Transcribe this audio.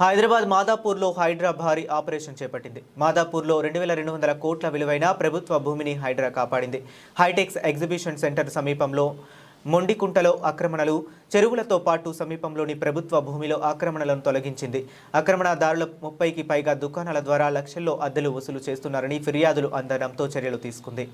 హైదరాబాద్ మాదాపూర్లో హైడ్రా భారీ ఆపరేషన్ చేపట్టింది. మాదాపూర్లో రెండు వేల రెండు వందల కోట్ల విలువైన ప్రభుత్వ భూమిని హైడ్రా కాపాడింది. హైటెక్స్ ఎగ్జిబిషన్ సెంటర్ సమీపంలో మొండికుంటలో ఆక్రమణలు చెరువులతో పాటు సమీపంలోని ప్రభుత్వ భూమిలో ఆక్రమణలను తొలగించింది. ఆక్రమణదారుల ముప్పైకి పైగా దుకాణాల ద్వారా లక్షల్లో అద్దెలు వసూలు చేస్తున్నారని ఫిర్యాదులు అందడంతో చర్యలు తీసుకుంది.